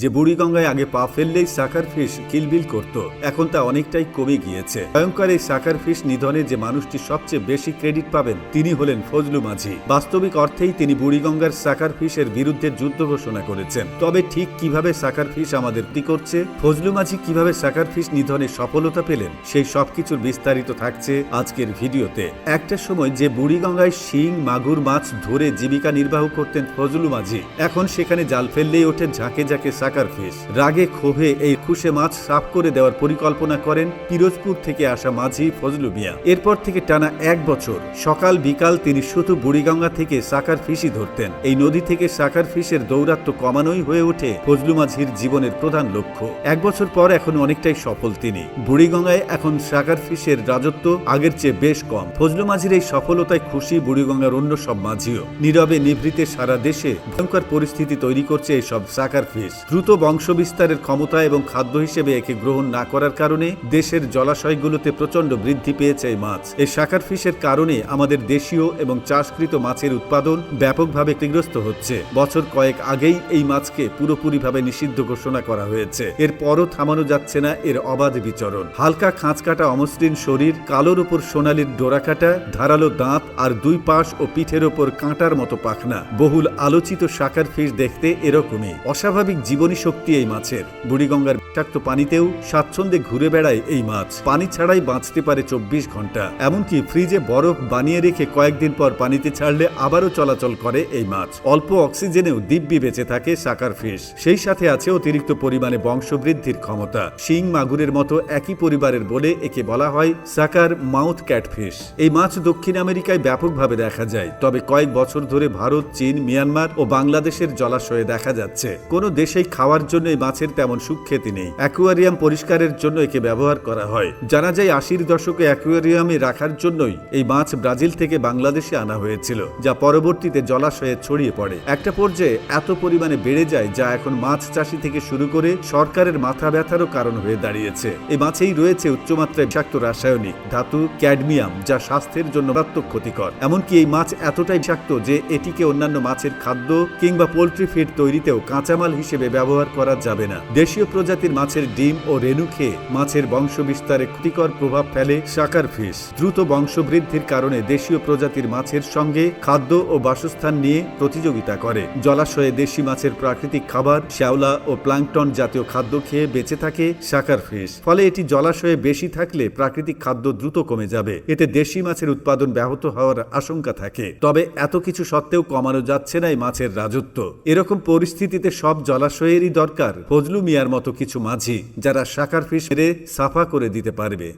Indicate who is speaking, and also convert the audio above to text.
Speaker 1: যে বুড়িগঙ্গায় আগে পা ফেললেই সাকার ফিশ কিলবিল করত, এখন তা অনেকটাই কমে গিয়েছে। ভয়ঙ্কর এই সাকার ফিশ নিধনে যে মানুষটি সবচেয়ে বেশি ক্রেডিট পাবেন, তিনি হলেন ফজলু মাঝি। বাস্তবিক অর্থেই তিনি বুড়িগঙ্গার সাকার ফিশের বিরুদ্ধে যুদ্ধ ঘোষণা করেছেন। তবে ঠিক কীভাবে সাকার ফিশ আমাদের কি করছে? ফজলু মাঝি কীভাবে সাকার ফিশ নিধনে সফলতা পেলেন? সেই সবকিছুর বিস্তারিত থাকছে আজকের ভিডিওতে। একটা সময় যে বুড়িগঙ্গায় শিং, মাগুর মাছ ধরে জীবিকা নির্বাহ করতেন ফজলু মাঝি, এখন সেখানে জাল ফেললেই ওঠে ঝাঁকে ঝাঁকে সাকার ফিশ রাগে, ক্ষোভে এই খুশে মাছ সাফ করে দেওয়ার পরিকল্পনা করেন পিরোজপুর থেকে আসা মাঝি ফজলু মিয়া। এরপর থেকে টানা এক বছর সকাল বিকাল তিনি শুধু বুড়িগঙ্গা থেকে সাকার ফিশই ধরতেন। এই নদী থেকে সাকার ফিশের দৌরাত্ম কমানোই হয়ে ওঠে ফজলু মাঝির জীবনের প্রধান লক্ষ্য। এক বছর পর এখন অনেকটাই সফল তিনি। বুড়িগঙ্গায় এখন সাকার ফিশের রাজত্ব আগের চেয়ে বেশ কম। ফজলু মাঝির এই সফলতায় খুশি বুড়িগঙ্গার অন্য সব মাঝিও। নীরবে নিভৃতে সারা দেশে ভয়ঙ্কর পরিস্থিতি তৈরি করছে এই সব সাকার ফিশ। দ্রুত বংশ বিস্তারের ক্ষমতা এবং খাদ্য হিসেবে একে গ্রহণ না করার কারণে দেশের জলাশয়গুলোতে প্রচণ্ড বৃদ্ধি পেয়েছে এই মাছ। এই সাকার ফিশের কারণে আমাদের দেশীয় এবং চাষকৃত মাছের উৎপাদন ব্যাপকভাবে ক্ষতিগ্রস্ত হচ্ছে। বছর কয়েক আগেই এই মাছকে পুরোপুরিভাবে নিষিদ্ধ ঘোষণা করা হয়েছে। এরপরও থামানো যাচ্ছে না এর অবাধ বিচরণ। হালকা খাঁচ কাটা অমসৃণ শরীর, কালোর উপর সোনালির ডোরাকাটা, ধারালো দাঁত আর দুই পাশ ও পিঠের ওপর কাঁটার মতো পাখনা। বহুল আলোচিত শাকার ফিশ দেখতে এরকমই। অস্বাভাবিক জীবনী শক্তি এই মাছের। বুড়িগঙ্গার বিষাক্ত পানিতেও স্বাচ্ছন্দ্যে ঘুরে বেড়ায় এই মাছ। পানি ছাড়াই বাঁচতে পারে চব্বিশ ঘণ্টা। এমনকি ফ্রিজে বরফ বানিয়ে রেখে কয়েকদিন পর পানিতে ছাড়লে আবারও চলাচল করে এই মাছ। অল্প অক্সিজেনেও দিব্যি বেঁচে থাকে সাকার ফিশ। সেই সাথে আছে অতিরিক্ত পরিমাণে বংশবৃদ্ধির ক্ষমতা। শিং মাগুরের মতো একই পরিবারের বলে একে বলা হয় সাকার মাউথ ক্যাটফিশ। এই মাছ দক্ষিণ আমেরিকায় ব্যাপকভাবে দেখা যায়। তবে কয়েক বছর ধরে ভারত, চীন, মিয়ানমার ও বাংলাদেশের জলাশয়ে দেখা যাচ্ছে। কোনো দেশেই খাওয়ার জন্য এই মাছের তেমন সুখ্যাতি নেই। অ্যাকুয়ারিয়াম পরিষ্কারের জন্য একে ব্যবহার করা হয়। জানা যায় আশির দশকে অ্যাকুয়ারিয়ামে রাখার জন্যই এই মাছ ব্রাজিল থেকে বাংলাদেশে আনা হয়েছিল, যা পরবর্তীতে জলাশয়ে ছড়িয়ে পড়ে। একটা পর্যায়ে এত পরিমাণে বেড়ে যায় যা এখন মাছ চাষি থেকে শুরু করে সরকারের মাথা ব্যথারও কারণ হয়ে দাঁড়িয়েছে। এই মাছেই রয়েছে উচ্চমাত্রায় বিষাক্ত রাসায়নিক, ধাতু, ক্যাডমিয়াম, যা স্বাস্থ্যের জন্য মারাত্মক ক্ষতিকর। এমনকি এই মাছ এতটাই বিষাক্ত যে এটিকে অন্যান্য মাছের খাদ্য কিংবা পোলট্রি ফিড তৈরিতেও কাঁচামাল হিসেবে ব্যবহার করা যাবে না। দেশীয় প্রজাতির মাছের ডিম ও রেণু খেয়ে মাছের বংশ বিস্তারে ক্ষতিকর প্রভাব ফেলে সাকার ফিশ। দ্রুত বংশবৃদ্ধির কারণে দেশীয় প্রজাতির মাছের সঙ্গে খাদ্য ও বাসস্থান নিয়ে প্রতিযোগিতা করে। জলাশয়ে দেশি মাছের প্রাকৃতিক খাবার, শ্যাওলা ও প্লাঙ্কটন জাতীয় খাদ্য খেয়ে বেঁচে থাকে সাকার ফিশ। ফলে এটি জলাশয়ে বেশি থাকলে প্রাকৃতিক খাদ্য দ্রুত কমে যাবে। এতে দেশি মাছের উৎপাদন ব্যাহত হওয়ার আশঙ্কা থাকে। তবে এত কিছু সত্ত্বেও কমানো যাচ্ছে না এই মাছের রাজত্ব। এরকম পরিস্থিতিতে সব জলাশয়েরই দরকার। ফজলু মিয়ার মতো কিছু মাঝি যারা শাকার ফিস মেরে সাফা করে দিতে পারবে।